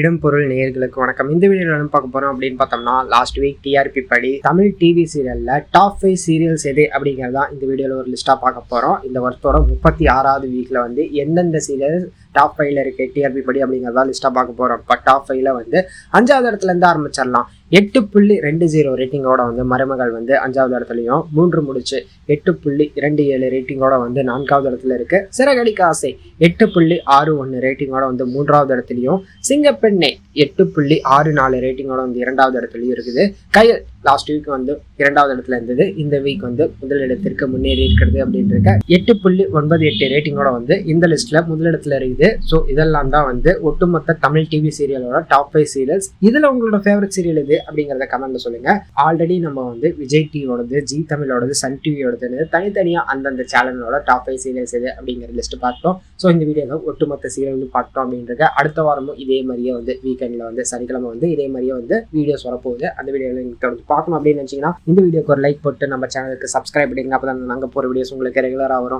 இடம் பொருள் நேயர்களுக்கு வணக்கம். இந்த வீடியோவில் என்ன பார்க்க போறோம் அப்படின்னு பார்த்தோம்னா லாஸ்ட் வீக் டிஆர்பி படி தமிழ் டிவி சீரியல்ல டாப் ஃபைவ் சீரியல்ஸ் எது அப்படிங்கிறது தான் இந்த வீடியோவில் ஒரு லிஸ்ட்டாக பார்க்க போறோம். இந்த வருஷத்தோட முப்பத்தி ஆறாவது வீக்ல வந்து எந்தெந்த சீரியல் டாப் ஃபைவ்ல இருக்கு டிஆர்பி படி அப்படிங்கிறதா லிஸ்ட்டாக பார்க்க போறோம். இப்போ டாப் ஃபைவ்ல வந்து அஞ்சாவது இடத்துல இருந்து ஆரம்பிச்சிடலாம். எட்டு புள்ளி ரெண்டு ஜீரோ ரேட்டிங்கோட வந்து மருமகள் வந்து அஞ்சாவது இடத்துலையும் மூன்று முடிச்சு எட்டு புள்ளி இரண்டு ஏழு ரேட்டிங்கோட வந்து நான்காவது இடத்துல இருக்கு. சிறகடிக்க ஆசை எட்டு புள்ளி ஆறு ஒன்று ரேட்டிங்கோட வந்து மூன்றாவது இடத்துலையும் சிங்கப்பெண்ணை எட்டு புள்ளி ஆறு நாலு ரேட்டிங்கோட வந்து இரண்டாவது இடத்துலையும் இருக்குது. கயல் லாஸ்ட் வீக் வந்து இரண்டாவது இடத்துல இருந்தது. இந்த வீக் வந்து முதலிடத்திற்கு முன்னேறி இருக்கிறது அப்படின்னு இருக்க எட்டு புள்ளி ஒன்பது எட்டு ரேட்டிங்கோட வந்து இந்த லிஸ்ட்ல முதலிடத்துல இருக்குது. ஸோ இதெல்லாம் தான் வந்து ஒட்டுமொத்த தமிழ் டிவி சீரியலோட டாப் ஃபைவ் சீரியல்ஸ் இதுல உங்களோட ஃபேவரட் சீரியல் இது எது அப்படிங்கிறத கமெண்ட்ல சொல்லுங்க. ஆல்ரெடி நம்ம வந்து விஜய் டிவியோடது ஜி தமிழோடது சன் டிவியோடதுன்னு தனித்தனியாக அந்தந்த சேனலோட டாப் ஃபைவ் சீரியல்ஸ் எது அப்படிங்கிற லிஸ்ட் பார்த்தோம் ஸோ இந்த வீடியோவில் ஒட்டுமொத்த சீரியல் வந்து பார்த்தோம் அப்படின்றத அடுத்த வாரமும் இதே மாதிரியே வந்து வீக்கெண்டில் வந்து சனிக்கிழமை வந்து இதே மாதிரியே வந்து வீடியோஸ் வரப்போகுது. அந்த வீடியோவில் நீங்கள் தொடர்ந்து பார்க்கணும் அப்படின்னு நினச்சிங்கன்னா இந்த வீடியோக்கு ஒரு லைக் போட்டு நம்ம சேனலுக்கு சப்ஸ்கிரைப் பண்ணிங்க அப்போ தான் நாங்கள் போகிற வீடியோஸ் உங்களுக்கு ரெகுலராக வரும்.